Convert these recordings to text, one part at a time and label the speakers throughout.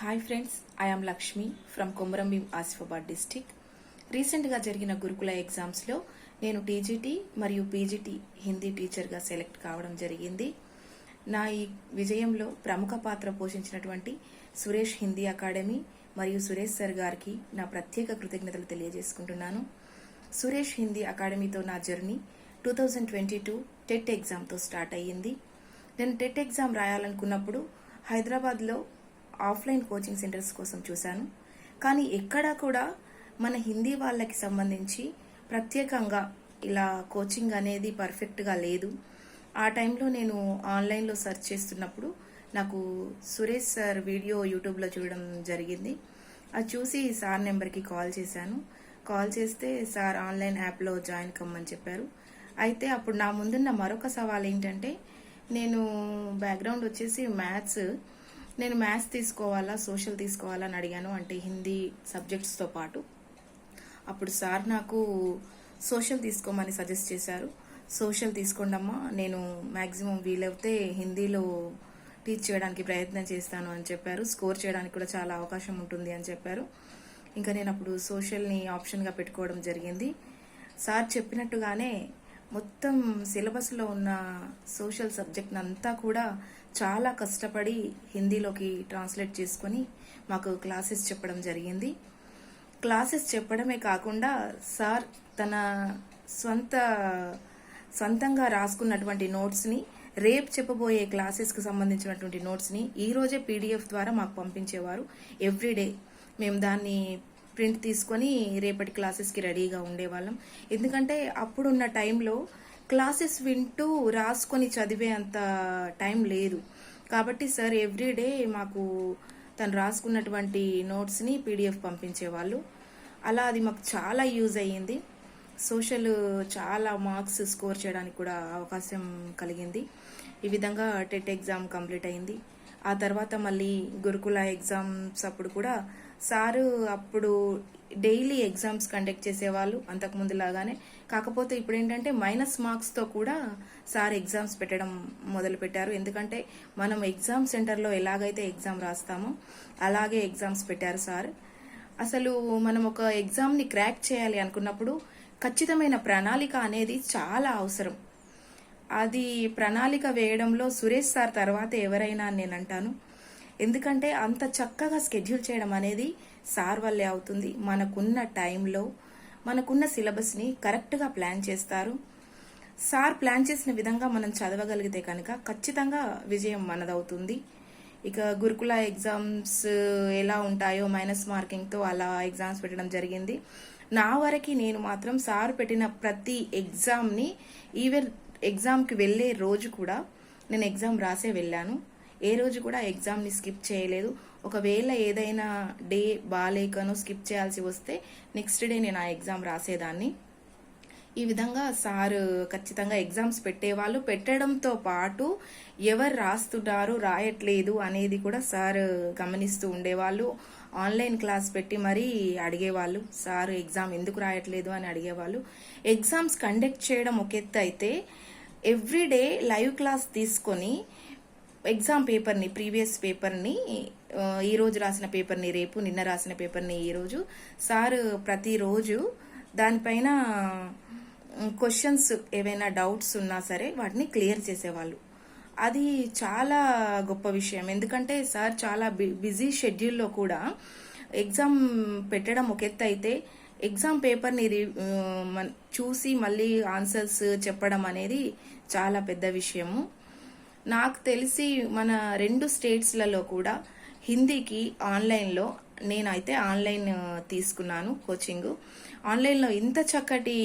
Speaker 1: Hi friends I am Lakshmi from Komaram Bheem Asifabad district రీసెంట్గా జరిగిన గురుకుల ఎగ్జామ్స్లో నేను టీజీటీ మరియు పీజీటీ హిందీ టీచర్గా సెలెక్ట్ కావడం జరిగింది. నా ఈ విజయంలో ప్రముఖ పాత్ర పోషించినటువంటి సురేష్ హిందీ అకాడమీ మరియు సురేష్ సార్ గారికి నా ప్రత్యేక కృతజ్ఞతలు తెలియజేసుకుంటున్నాను. సురేష్ హిందీ అకాడమీతో నా journey two thousand twenty two TET ఎగ్జామ్తో start అయ్యింది. నేను టెట్ ఎగ్జామ్ రాయాలనుకున్నప్పుడు హైదరాబాద్లో ఆఫ్లైన్ కోచింగ్ సెంటర్స్ కోసం చూశాను. కానీ ఎక్కడా కూడా మన హిందీ వాళ్ళకి సంబంధించి ప్రత్యేకంగా ఇలా కోచింగ్ అనేది పర్ఫెక్ట్గా లేదు. ఆ టైంలో నేను ఆన్లైన్లో సెర్చ్ చేస్తున్నప్పుడు నాకు సురేష్ సార్ వీడియో యూట్యూబ్లో చూడడం జరిగింది. అది చూసి సార్ నెంబర్కి కాల్ చేశాను. కాల్ చేస్తే సార్ ఆన్లైన్ యాప్లో జాయిన్ కమ్మని చెప్పారు. అయితే అప్పుడు నా ముందున్న మరొక సవాల్ ఏంటంటే నేను బ్యాక్గ్రౌండ్ వచ్చేసి మ్యాథ్స్ నేను మ్యాథ్స్ తీసుకోవాలా సోషల్ తీసుకోవాలా అని అడిగాను. అంటే హిందీ సబ్జెక్ట్స్తో పాటు. అప్పుడు సార్ నాకు సోషల్ తీసుకోమని సజెస్ట్ చేశారు. సోషల్ తీసుకోండమ్మా నేను మ్యాక్సిమం వీలైతే హిందీలో టీచ్ చేయడానికి ప్రయత్నం చేస్తాను అని చెప్పారు. స్కోర్ చేయడానికి కూడా చాలా అవకాశం ఉంటుంది అని చెప్పారు. ఇంకా నేను అప్పుడు సోషల్ని ఆప్షన్గా పెట్టుకోవడం జరిగింది. సార్ చెప్పినట్టుగానే మొత్తం సిలబస్లో ఉన్న సోషల్ సబ్జెక్ట్ అంతా కూడా చాలా కష్టపడి హిందీలోకి ట్రాన్స్లేట్ చేసుకొని మాకు క్లాసెస్ చెప్పడం జరిగింది. క్లాసెస్ చెప్పడమే కాకుండా సార్ తన సొంత సొంతంగా రాసుకున్నటువంటి నోట్స్ని రేపు చెప్పబోయే క్లాసెస్కి సంబంధించినటువంటి నోట్స్ని ఈరోజే పీడిఎఫ్ ద్వారా మాకు పంపించేవారు. ఎవ్రీడే మేము దాన్ని ప్రింట్ తీసుకొని రేపటి క్లాసెస్కి రెడీగా ఉండేవాళ్ళం. ఎందుకంటే అప్పుడున్న టైంలో క్లాసెస్ వింటూ రాసుకొని చదివే అంత టైం లేదు. కాబట్టి సార్ ఎవ్రీడే మాకు తను రాసుకున్నటువంటి నోట్స్ని పీడిఎఫ్ పంపించేవాళ్ళు. అలా అది మాకు చాలా యూజ్ అయ్యింది. సోషల్ చాలా మార్క్స్ స్కోర్ చేయడానికి కూడా అవకాశం కలిగింది. ఈ విధంగా టెట్ ఎగ్జామ్ కంప్లీట్ అయింది ఆ తర్వాత మళ్ళీ గురుకుల ఎగ్జామ్స్ అప్పుడు కూడా సారు అప్పుడు డైలీ ఎగ్జామ్స్ కండక్ట్ చేసేవాళ్ళు అంతకుముందు లాగానే. కాకపోతే ఇప్పుడు ఏంటంటే మైనస్ మార్క్స్తో కూడా సార్ ఎగ్జామ్స్ పెట్టడం మొదలు పెట్టారు ఎందుకంటే మనం ఎగ్జామ్ సెంటర్లో ఎలాగైతే ఎగ్జామ్ రాస్తామో అలాగే ఎగ్జామ్స్ పెట్టారు సార్. అసలు మనం ఒక ఎగ్జామ్ని క్రాక్ చేయాలి అనుకున్నప్పుడు ఖచ్చితమైన ప్రణాళిక అనేది చాలా అవసరం. అది ప్రణాళిక వేయడంలో సురేష్ సార్ తర్వాత ఎవరైనా నేను అంటాను. ఎందుకంటే అంత చక్కగా స్కెడ్యూల్ చేయడం అనేది సార్ వల్లే అవుతుంది. మనకున్న టైంలో మనకున్న సిలబస్ని కరెక్ట్గా ప్లాన్ చేస్తారు. సార్ ప్లాన్ చేసిన విధంగా మనం చదవగలిగితే కనుక ఖచ్చితంగా విజయం మనదవుతుంది. ఇక గురుకుల ఎగ్జామ్స్ ఎలా ఉంటాయో మైనస్ మార్కింగ్తో అలా ఎగ్జామ్స్ పెట్టడం జరిగింది. నా వరకు నేను మాత్రం సార్ పెట్టిన ప్రతి ఎగ్జామ్ని ఈవెన్ ఎగ్జామ్కి వెళ్ళే రోజు కూడా నేను ఎగ్జామ్ రాసే వెళ్ళాను. ఏ రోజు కూడా ఎగ్జామ్ని స్కిప్ చేయలేదు. ఒకవేళ ఏదైనా డే బాగాలేకనో స్కిప్ చేయాల్సి వస్తే నెక్స్ట్ డే నేను ఆ ఎగ్జామ్ రాసేదాన్ని. ఈ విధంగా సార్ ఖచ్చితంగా ఎగ్జామ్స్ పెట్టేవాళ్ళు. పెట్టడంతో పాటు ఎవరు రాస్తున్నారు రాయట్లేదు అనేది కూడా సార్ గమనిస్తూ ఉండేవాళ్ళు. ఆన్లైన్ క్లాస్ పెట్టి మరీ అడిగేవాళ్ళు. సార్ ఎగ్జామ్ ఎందుకు రాయట్లేదు అని అడిగేవాళ్ళు. ఎగ్జామ్స్ కండక్ట్ చేయడం ఒక ఎత్తు అయితే ఎవ్రీడే లైవ్ క్లాస్ తీసుకొని ఎగ్జామ్ పేపర్ని ప్రీవియస్ పేపర్ని ఈ రోజు రాసిన పేపర్ని రేపు నిన్న రాసిన పేపర్ని ఈ రోజు సార్ ప్రతిరోజు దానిపైన క్వశ్చన్స్ ఏవైనా డౌట్స్ ఉన్నా సరే వాటిని క్లియర్ చేసేవాళ్ళు. అది చాలా గొప్ప విషయం. ఎందుకంటే సార్ చాలా బి- బిజీ షెడ్యూల్లో కూడా ఎగ్జామ్ పెట్టడం ఒక ఎత్తు అయితే ఎగ్జామ్ పేపర్ని చూసి మళ్ళీ ఆన్సర్స్ చెప్పడం అనేది చాలా పెద్ద విషయము. నాకు తెలిసి మన రెండు స్టేట్స్లలో కూడా హిందీకి ఆన్లైన్లో నేనైతే ఆన్లైన్ తీసుకున్నాను కోచింగ్. ఆన్లైన్లో ఇంత చక్కటి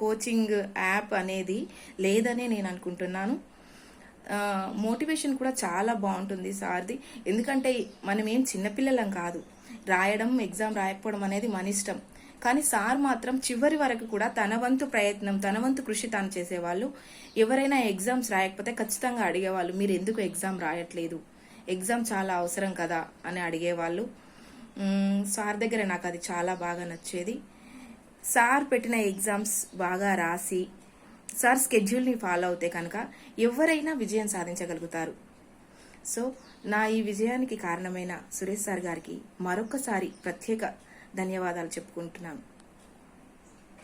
Speaker 1: కోచింగ్ యాప్ అనేది లేదనే నేను అనుకుంటున్నాను. మోటివేషన్ కూడా చాలా బాగుంటుంది సార్ది. ఎందుకంటే మనం ఏం చిన్నపిల్లలం కాదు. రాయడం ఎగ్జామ్ రాయకపోవడం అనేది మన ఇష్టం. కానీ సార్ మాత్రం చివరి వరకు కూడా తన వంతు ప్రయత్నం తన వంతు కృషి తాను చేసేవాళ్ళు. ఎవరైనా ఎగ్జామ్స్ రాయకపోతే ఖచ్చితంగా అడిగేవాళ్ళు మీరు ఎందుకు ఎగ్జామ్ రాయట్లేదు? ఎగ్జామ్ చాలా అవసరం కదా? అని అడిగేవాళ్ళు. సార్ దగ్గర నాకు అది చాలా బాగా నచ్చేది. సార్ పెట్టిన ఎగ్జామ్స్ బాగా రాసి సార్ స్కెడ్యూల్ని ఫాలో అవుతే కనుక ఎవరైనా విజయం సాధించగలుగుతారు. సో నా ఈ విజయానికి కారణమైన సురేష్ సార్ గారికి మరొకసారి ప్రత్యేక ధన్యవాదాలు చెప్పుకుంటున్నాను.